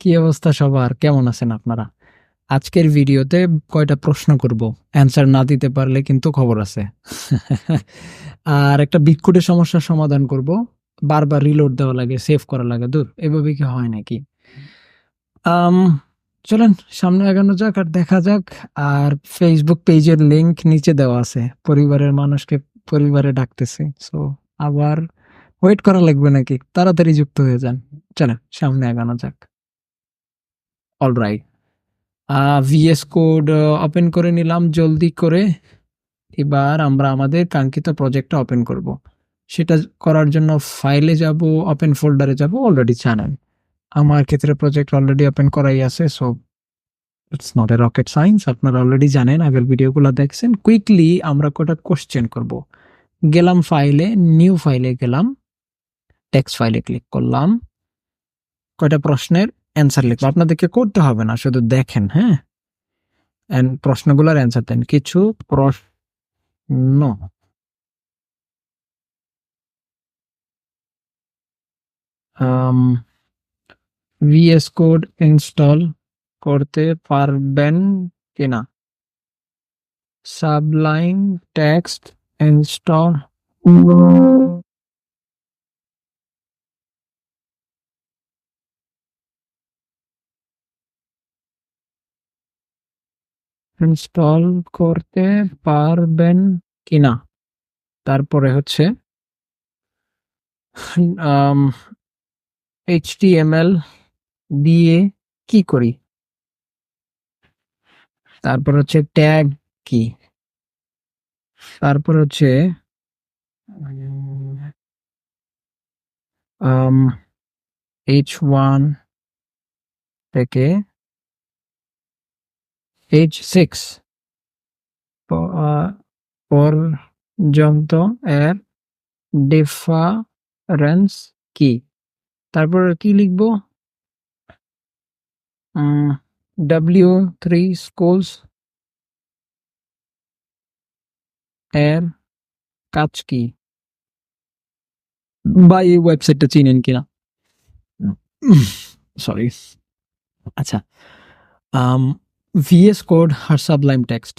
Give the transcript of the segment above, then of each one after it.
কি অবস্থা সবার? কেমন আছেন আপনারা? আজকের ভিডিওতে কয়টা প্রশ্ন করব। অ্যান্সার না দিতে পারলে কিন্তু খবর আছে। আর একটা বিক্ষুটের সমস্যার সমাধান করব। বারবার রিলোড দেওয়া লাগে সেভ করা লাগে। দূর, এভাবে কি হয় নাকি? চলেন, সামনে আগানো যাক আর দেখা যাক। আর ফেসবুক পেজের লিংক নিচে দেওয়া আছে। পরিবারের মানুষকে পরিবারে ডাকতেছে। সো আবার ওয়েট করা লাগবে নাকি? তাড়াতাড়ি যুক্ত হয়ে যান। চলেন, সামনে আগানো যাক। অলরাইট ভিএস কোড ওপেন করে নিলাম, জলদি করে। এবার আমরা আমাদের কাঙ্ক্ষিত প্রজেক্টটা ওপেন করব। সেটা করার জন্য ফাইলে যাব ওপেন ফোল্ডারে যাব অলরেডি জানেন আমার ক্ষেত্রে প্রজেক্ট অলরেডি ওপেন করাই আছে so it's not a rocket science আপনারা অলরেডি জানেন, আগের ভিডিওগুলো দেখছেন। কুইকলি আমরা কটা কোশ্চেন করব। গেলাম ফাইলে নিউ ফাইলে গেলাম। টেক্সট ফাইলে ক্লিক করলাম। কয়টা প্রশ্নের? অ্যান্সার লিখব। আপনাদেরকে করতে হবে না, শুধু দেখেন হ্যাঁ? And প্রশ্নগুলোর অ্যান্সার দেন। কিছু প্রশ্ন। ভিএস কোড ইনস্টল করতে পারবেন কিনা? সাবলাইন টেক্সট ইনস্টল ইনস্টল করতে পারবেন কিনা? তারপরে হচ্ছে এইচটিএমএল দিয়ে কি করি? তারপর হচ্ছে ট্যাগ কি? তারপর হচ্ছে এইচ ওয়ান থেকে এইচ সিক্স পর্যন্ত এর ডিফারেন্স কি তারপর কি লিখব ডাব্লিউ থ্রি স্কুলস এর কাজ কি বা এই ওয়েবসাইটটা চিনেন কিনা সরি আচ্ছা ভিএস কোড আর সাবলাইম টেক্সট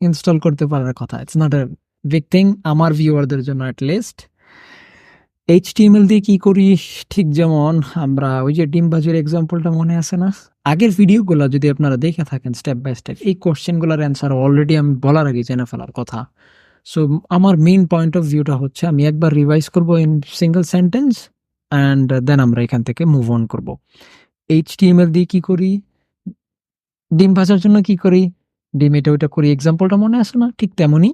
ইনস্টল করতে পারার কথা it's not a big thing আমার ভিউয়ারদের জন্য অ্যাট লিস্ট এইচটিএমএল দিয়ে কী করি ঠিক যেমন আমরা ওই যে ডিমবাজির এক্সাম্পলটা মনে আছে না আগের ভিডিওগুলো যদি আপনারা দেখে থাকেন স্টেপ বাই স্টেপ এই কোশ্চেনগুলোর অ্যান্সার অলরেডি আমি বলার আগে জেনে ফেলার কথা সো আমার মেইন পয়েন্ট অফ ভিউটা হচ্ছে আমি একবার রিভাইজ করব in single sentence and then আমরা এখান থেকে মুভ অন করব এইচটিএমএল দিয়ে কী করি ডিম ভাজার জন্য কি করি? ডিম এটা ওইটা করি। এক্সাম্পলটা মনে আছে না? ঠিক তেমনই।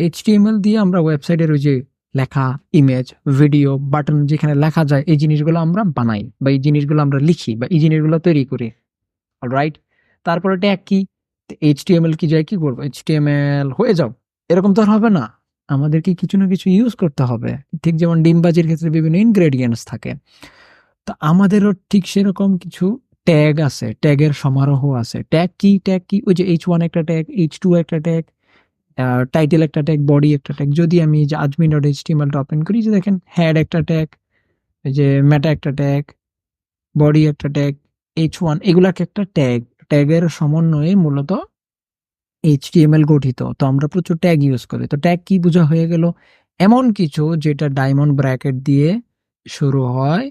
এইচটিএমএল দিয়ে আমরা ওয়েবসাইটের ওই যে লেখা ইমেজ ভিডিও বাটন যেখানে লেখা যায়, এই জিনিসগুলো আমরা বানাই বা এই জিনিসগুলো আমরা লিখি বা এই জিনিসগুলো তৈরি করি। রাইট তারপরে ট্যাগ কি এইচটিএমএল কি যায়, কি করব? এইচটিএমএল হয়ে যাও। এরকম তো আর হবে না। আমাদেরকে কিছু না কিছু ইউজ করতে হবে। ঠিক যেমন ডিমবাজির ক্ষেত্রে বিভিন্ন ইনগ্রেডিয়েন্টস থাকে। তো আমাদেরও ঠিক সেরকম কিছু ট্যাগ আছে ট্যাগের সমারোহ আছে। ট্যাগ কি? ট্যাগ কি? ওই যে এইচ ওয়ান একটা ট্যাগ এইচ টু একটা ট্যাগ টাইটেল একটা ট্যাগ বডি একটা ট্যাগ যদি আমি যে আজমিন ডট এইচটিএমএলটা ওপেন করি, যে দেখেন হ্যাড একটা ট্যাগ এই যে ম্যাটা একটা ট্যাগ বডি একটা ট্যাগ এইচ ওয়ান এগুলাকে একটা ট্যাগ ট্যাগের সমন্বয়ে মূলত এইচটিএমএল গঠিত। তো আমরা প্রচুর ট্যাগ ইউজ করি। তো ট্যাগ কি বোঝা হয়ে গেল? এমন কিছু যেটা ডায়মন্ড ব্র্যাকেট দিয়ে শুরু হয়।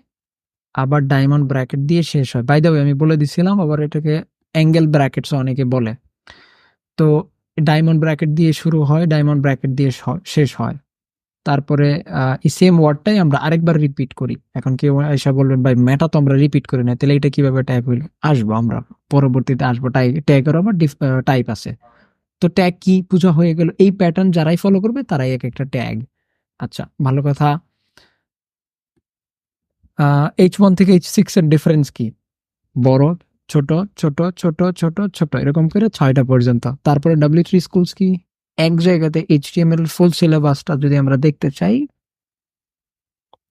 আবার ডায়মন্ড ব্র্যাকেট দিয়ে শেষ হয়। বাই আমি বলে দিছিলাম, আবার এটাকে অ্যাঙ্গেল ব্র্যাকেটস অনেকে বলে। তো ডায়মন্ড ব্র্যাকেট দিয়ে শুরু হয় ডায়মন্ড ব্র্যাকেট দিয়ে শেষ হয়। তারপরে এই সেম ওয়ার্ডটাই আমরা আরেকবার রিপিট করি। এখন কেউ এসে বলবেন ভাই মেটা তো আমরা রিপিট করি না তাহলে এটা কীভাবে টাইপ হইল? আসব আমরা। পরবর্তীতে আসব। টাই ট্যাগের আবার টাইপ আছে। তো ট্যাগ কি পূজা হয়ে গেল? এই প্যাটার্ন যারাই ফলো করবে, তারাই এক একটা ট্যাগ আচ্ছা ভালো কথা। এইচ ওয়ান থেকে এইচ সিক্স এর ডিফারেন্স কি? বড়, ছোট ছোট ছোট ছোট ছোট, এরকম করে ছয়টা পর্যন্ত। তারপরে ডাব্লিউ থ্রি স্কুলস কি? এক জায়গাতে এইচ এইচটিএমএল ফুল সিলেবাসটা যদি আমরা দেখতে চাই,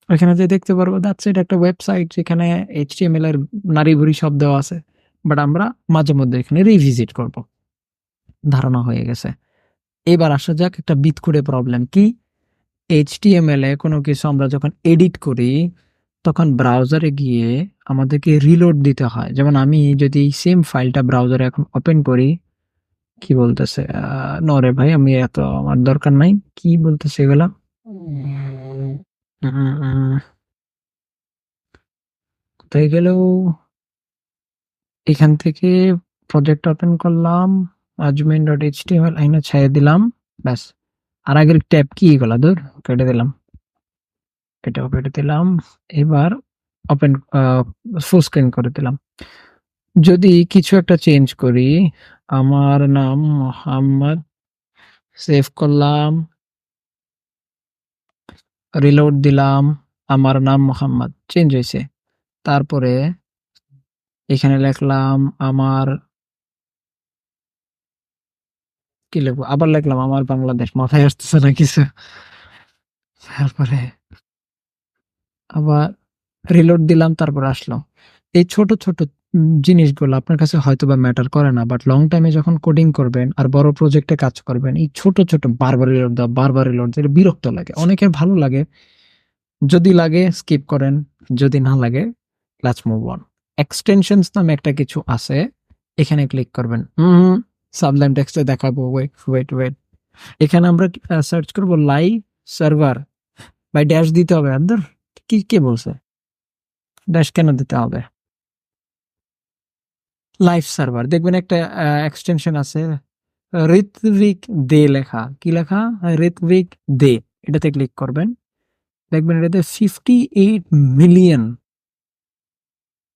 ওইখানে যে দেখতে পারব দ্যাটস ইট একটা ওয়েবসাইট যেখানে এইচ এইচটিএমএল এর নারী ভুরি সব দেওয়া আছে। বাট আমরা মাঝে মধ্যে এখানে রিভিজিট করব। ধারণা হয়ে গেছে। এবার আসা যাক একটা বিট করে প্রবলেম কি এইচ এইচটিএমএল এ কোনো কিছু আমরা যখন এডিট করি তখন ব্রাউজারে গিয়ে আমাদেরকে রিলোড দিতে হয়। যেমন আমি যদি এই সেম ফাইলটা ব্রাউজারে এখন ওপেন করি, কি বলতেছে? নরে ভাই, আমি এত আমার দরকার নাই। কি বলতেছে এগুলা? কোথায় গেল? এখান থেকে প্রজেক্ট ওপেন করলাম আজমেন ডট এইচ টি আইনা ছেড়ে দিলাম, ব্যাস। আর আগের ট্যাব কি এগুলা? দূর কেটে দিলাম। এটাও কেটে দিলাম। এবার ওপেন ফুল স্ক্রিন করে দিলাম। যদি কিছু একটা চেঞ্জ করি, আমার নাম মোহাম্মদ সেভ করলাম রিলোড দিলাম, আমার নাম মোহাম্মদ চেঞ্জ হয়েছে। তারপরে এখানে লিখলাম, আমার কি লিখব? আবার লিখলাম, আমার বাংলাদেশ মাথায় আসতেছে না কিছু। তারপরে আবার রিলোড দিলাম তারপর আসলো। এই ছোট ছোট জিনিসগুলো আপনার কাছে হয়তো বা ম্যাটার করে না বাট লং টাইমে যখন কোডিং করবেন আর বড় প্রজেক্টে কাজ করবেন এই ছোট ছোট বারবার রিলোড দেওয়া বারবার রিলোড দিলে বিরক্ত লাগে। অনেকের ভালো লাগে যদি লাগে স্কিপ করেন যদি না লাগে লেটস মুভ অন এক্সটেনশনস নামে একটা কিছু আছে এখানে ক্লিক করবেন। হুম সাবলাইম টেক্সটে দেখাবো ওয়েট ওয়েট ওয়েট এখানে আমরা সার্চ করব লাইভ সার্ভার বাই ড্যাশ দিতে হবে আদার কি, কে বলছে? ড্যাশ কেন দিতে হবে? লাইভ সার্ভার দেখবেন একটা এক্সটেনশন আছে ঋত্বিক দে লেখা। কি লেখা? ঋত্বিক দে এটাতে ক্লিক করবেন। দেখবেন এটাতে ফিফটি এইট মিলিয়ন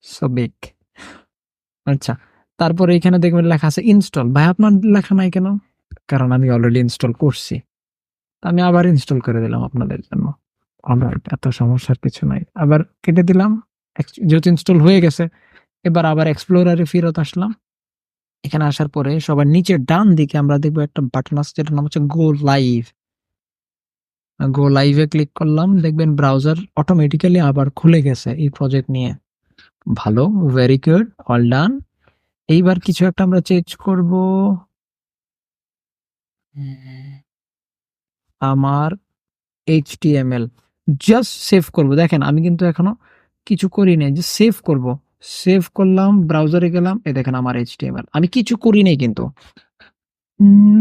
সবিক আচ্ছা তারপরে এখানে দেখবেন লেখা আছে ইনস্টল ভাই, আপনার লেখা নাই কেন? কারণ আমি অলরেডি ইনস্টল করছি। আমি আবার ইনস্টল করে দিলাম আপনাদের জন্য। আমার এত সমস্যার কিছু নাই। আবার কেটে দিলাম যেহেতু ইনস্টল হয়ে গেছে, এবার আবার এক্সপ্লোরারে ফেরত আসলাম। এখানে আসার পরে সবার নিচের ডান দিকে আমরা দেখব একটা বাটন আছে, যেটার নাম হচ্ছে গো লাইভ গো লাইভে ক্লিক করলাম, দেখবেন ব্রাউজার অটোমেটিক্যালি আবার খুলে গেছে এই প্রজেক্ট নিয়ে। ভালো ভেরি গুড অল ডান এইবার কিছু একটা আমরা চেঞ্জ করব। আমার H T M L just save করব। দেখেন, আমি কিন্তু এখনও কিছু করি নাই যে সেভ করব। সেভ করলাম ব্রাউজারে গেলাম এ দেখেন আমার এইচ টি আমি কিছু করি নাই কিন্তু।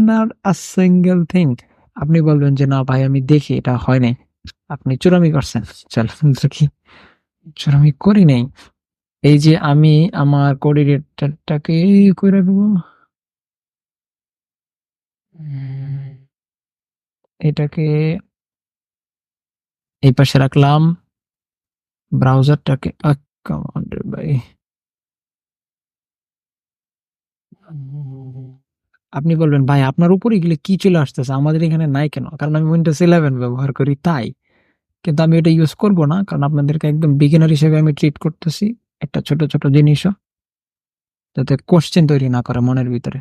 নট আ সিঙ্গেল থিং আপনি বলবেন যে, না ভাই, আমি দেখি, এটা হয় নাই। আপনি চুরামি করছেন। চল, দেখি। চুরামি করি নাই। এই যে আমি আমার কোঅর্ডিনেটরটাকে করে দেবো। এটাকে এই পাশে রাখলাম ব্রাউজারটাকে আপনি বলবেন, ভাই, আপনার উপরে গেলে কি চলে আসতেছে? আমাদের এখানে নাই কেন? কারণ আমি উইন্ডোজ ইলেভেন ব্যবহার করি, তাই। কিন্তু আমি এটা ইউজ করব না, কারণ আপনাদেরকে একদম বিগিনার হিসেবে আমি ট্রিট করতেছি একটা ছোট ছোট জিনিসও, যাতে কোশ্চেন তৈরি না করে মনের ভিতরে।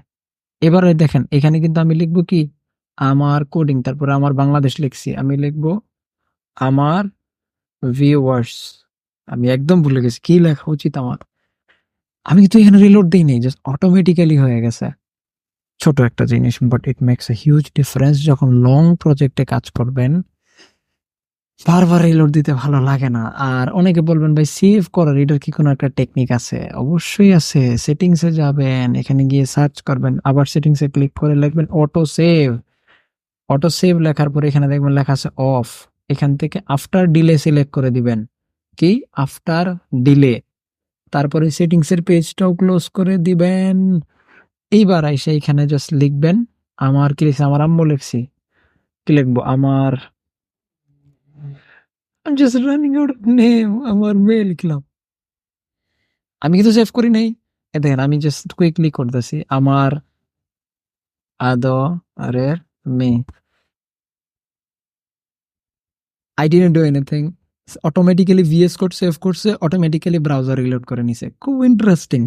এবারে দেখেন, এখানে কিন্তু আমি লিখব কি? আমার কোডিং তারপরে আমার বাংলাদেশ লিখছি। আমি লিখব আমার ভিউয়ার্স আমি একদম ভুলে গেছি, কি লেখা উচিত আমার? আমি কিন্তু এখানে রিলোড দিই নেই জাস্ট অটোমেটিক্যালি হয়ে গেছে। ছোট একটা জিনিস but it makes a huge difference যখন লং প্রজেক্টে কাজ করবেন। বারবার রিলোড দিতে ভালো লাগে না। আর অনেকে বলবেন, ভাই সেভ করার এটার কি কোনো একটা টেকনিক আছে? অবশ্যই আছে। সেটিংসে যাবেন, এখানে গিয়ে সার্চ করবেন, আবার সেটিংসে ক্লিক করে লিখবেন অটো সেভ অটো সেভ লেখার পরে এখানে দেখবেন লেখা আছে অফ এখান থেকে আফটার ডিলে সিলেক্ট করে দিবেন। কি? আফটার ডিলে তারপরে সেটিংসের পেজটাও ক্লোজ করে দিবেন। এইবার এসে এখানে জাস্ট লিখবেন, আমার কি লিখছি? আমার আম্মু লিখছি। কি লিখব? আমার just running out আমার লিখলাম। আমি কিন্তু সেভ করি নাই। দেখেন, আমি জাস্ট কুইকলি করতেছি, আমার আদরের মেয়ে। I didn't do anything automatically VS code save করছে অটোমেটিক্যালি ব্রাউজার রিলোড করে নিছে। খুব ইন্টারেস্টিং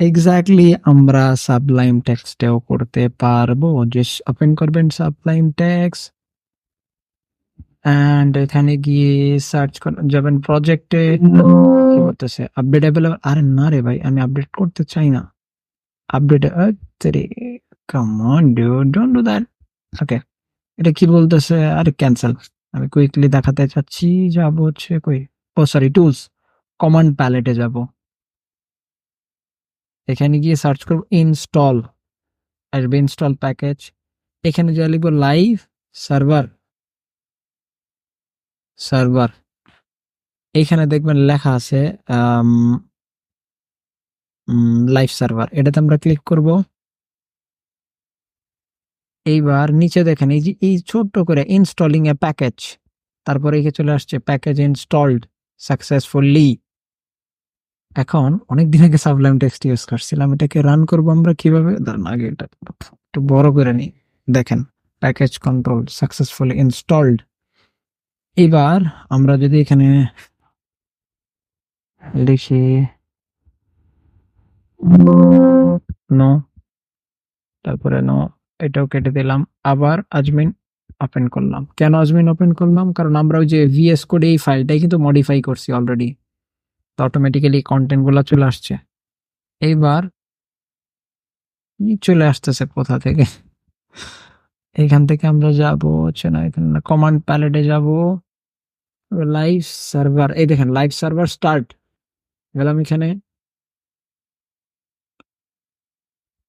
এক্স্যাক্টলি আমরা সাবলাইম টেক্সটেও করতে পারব। যে ওপেন করবেন সাবলাইম টেক্সট অ্যান্ড এখানে গিয়ে সার্চ যাবেন প্রজেক্টে কি করতেছে আপডেট অ্যাভেলেবল আরে না রে ভাই, আমি আপডেট করতে চাই না। আপডেট রে come on dude don't do that okay এটা কি বলতেছে? আরে ক্যান্সেল আমি কুইকলি দেখাতে চাচ্ছি, যাব হচ্ছে কই? ও সরি টুলস কমান্ড প্যালেটে যাব। এখানে গিয়ে সার্চ করব ইনস্টল আসবে ইনস্টল প্যাকেজ এখানে যা লিখব লাইভ সার্ভার সার্ভার এখানে দেখবেন লেখা আছে লাইভ সার্ভার এটাতে আমরা ক্লিক করব। এইবার নিচে দেখেন, এই যে, এই ছোট্ট করে ইনস্টলিং এ প্যাকেজ তারপরে এখানে চলে আসছে প্যাকেজ ইনস্টলড সাকসেসফুলি এখন অনেক দিন আগে সাবলাইম টেক্সট ইউজ করছিলাম, এটাকে রান করব আমরা কীভাবে? আগে এটা একটু বড় করে নিই। দেখেন প্যাকেজ কন্ট্রোল সাকসেসফুলি ইনস্টলড এবার আমরা যদি এখানে লিখি নো তারপরে নো এটাও কেটে দিলাম। আবার আজমিন ওপেন করলাম। কেন আজমিন ওপেন করলাম? কারণ আমরা ওই যে ভিএস কোড এই ফাইলটাই কিন্তু মডিফাই করছি অলরেডি তো অটোমেটিক্যালি কন্টেন্টগুলো চলে আসছে। এইবার চলে আসতেছে কোথা থেকে? এখান থেকে আমরা যাব হচ্ছে না, এখানে কমান্ড প্যালেটে যাব। লাইভ সার্ভার এই দেখেন লাইভ সার্ভার স্টার্ট গেলাম এখানে।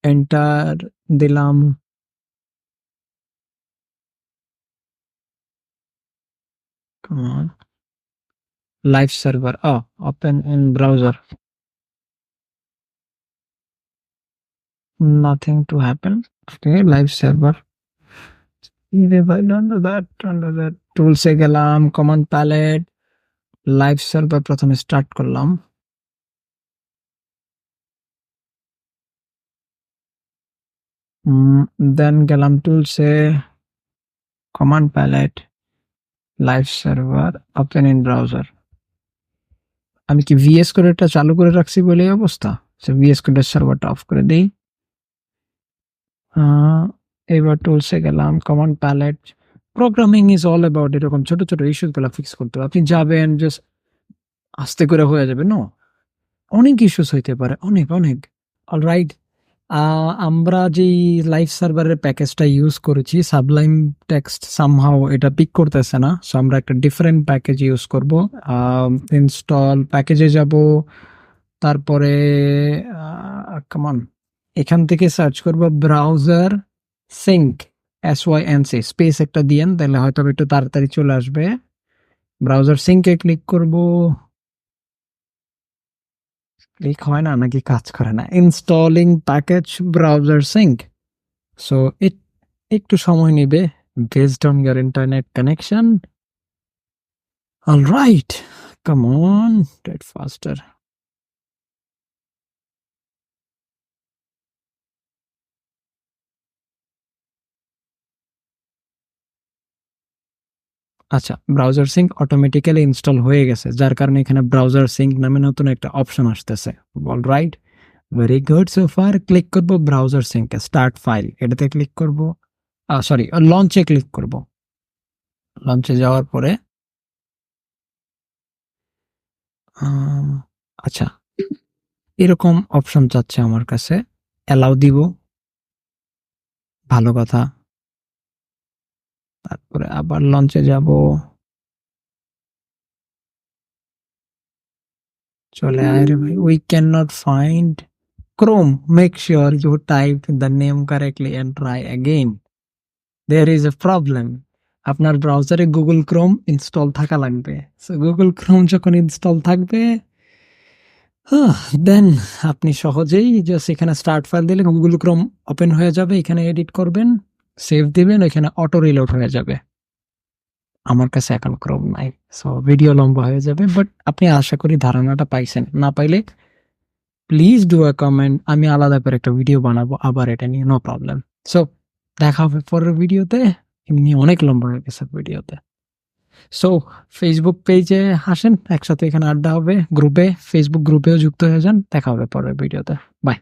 এন্টার দিলাম। Come on. Live server. Oh, open in browser. Nothing to happen. Okay, live server. If I under that, under that tools এ গেলাম command palette লাইভ সার্ভার প্রথমে start করলাম দেন গেলাম টুলসে command palette live server open in browser আমি কি VS কোডটা চালু করে রাখছি বলে এই অবস্থা ভিএস কোডের সার্ভারটা অফ করে দিই। এবার টুলসে গেলাম command palette programming is all about এরকম ছোট ছোট ইস্যুসগুলো ফিক্স করতে হবে। আপনি যাবেন জাস্ট আস্তে করে হয়ে যাবে নো অনেক ইস্যুস হইতে পারে, অনেক অনেক। আমরা যেই লাইভ সার্ভারের প্যাকেজটা ইউজ করেছি সাবলাইম টেক্সট সামহাও এটা পিক করতেছে না সো আমরা একটা ডিফারেন্ট প্যাকেজ ইউজ করব। ইনস্টল প্যাকেজে যাব, তারপরে কমান এখান থেকে সার্চ করব browser sync S Y N C space একটা দিয়েন, তাহলে হয়তো একটু তাড়াতাড়ি চলে আসবে। ব্রাউজার সিঙ্কে ক্লিক করব। ক্লিক হয় না, নাকি কাজ করে না। Installing package browser sync so একটু সময় নেবে। Based on your internet connection all right come on that faster আচ্ছা ব্রাউজার সিঙ্ক অটোমেটিক্যালি ইনস্টল হয়ে গেছে, যার কারণে এখানে ব্রাউজার সিঙ্ক নামে নতুন একটা অপশন আসতেছে। All right very good so far click করব ব্রাউজার সিঙ্কে স্টার্ট ফাইল এটাতে ক্লিক করব সরি লঞ্চে ক্লিক করব। লঞ্চে যাওয়ার পরে আচ্ছা এরকম অপশন চাচ্ছে আমার কাছে অ্যালাউ দিব। ভালো কথা। তারপরে আবার লঞ্চে যাব। চলে আয় রে ভাই we can not find Chrome make sure you type the name correctly and try again there is a problem আপনার ব্রাউজারে গুগল ক্রোম ইনস্টল থাকা লাগবে। সো গুগল ক্রোম যখন ইনস্টল থাকবে দেন আপনি সহজেই জাস্ট এখানে স্টার্ট ফাইল দিলে গুগল ক্রোম ওপেন হয়ে যাবে, এখানে এডিট করবেন। সেভ দিবেন, ওইখানে অটো রিলোড হয়ে যাবে। আমার কাছে এখন ক্রম নাই। সো ভিডিও লম্বা হয়ে যাবে বাট আপনি আশা করি ধারণাটা পাইছেন। না পাইলে প্লিজ ডু আ কমেন্ট আমি আলাদা করে একটা ভিডিও বানাবো, আবার এটা নিয়ে নো প্রবলেম সো দেখা হবে পরের ভিডিওতে এমনি অনেক লম্বা হয়ে গেছে ভিডিওতে সো ফেসবুক পেজে আসেন, একসাথে এখানে আড্ডা হবে গ্রুপে ফেসবুক গ্রুপেও যুক্ত হয়ে যান, দেখা হবে পরের ভিডিওতে বাই